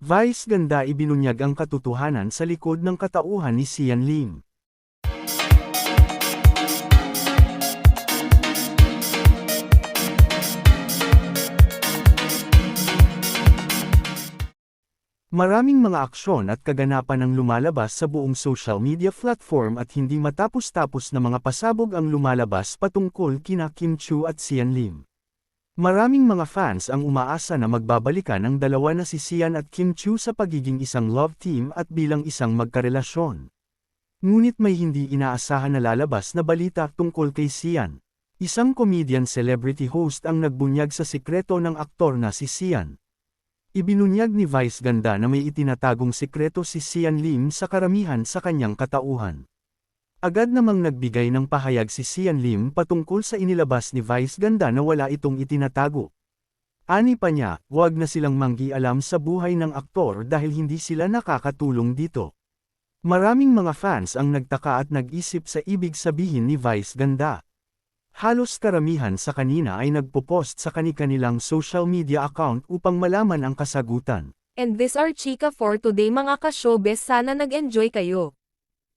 Vice ganda ibinunyag ang katotohanan sa likod ng katauhan ni Sian Lim. Maraming mga aksyon at kaganapan ang lumalabas sa buong social media platform at hindi matapos-tapos na mga pasabog ang lumalabas patungkol kina Kim Chu at Sian Lim. Maraming mga fans ang umaasa na magbabalikan ang dalawa na si Sian at Kim Chu sa pagiging isang love team at bilang isang magkarelasyon. Ngunit may hindi inaasahan na lalabas na balita tungkol kay Sian. Isang comedian celebrity host ang nagbunyag sa sikreto ng aktor na si Sian. Ibinunyag ni Vice Ganda na may itinatagong sikreto si Sian Lim sa karamihan sa kanyang katauhan. Agad namang nagbigay ng pahayag si Sian Lim patungkol sa inilabas ni Vice Ganda na wala itong itinatago. Ani pa niya, huwag na silang manggialam sa buhay ng aktor dahil hindi sila nakakatulong dito. Maraming mga fans ang nagtaka at nag-isip sa ibig sabihin ni Vice Ganda. Halos karamihan sa kanina ay nagpo-post sa kani-kanilang social media account upang malaman ang kasagutan. And this are Chika for today mga ka-showbiz sana nag-enjoy kayo.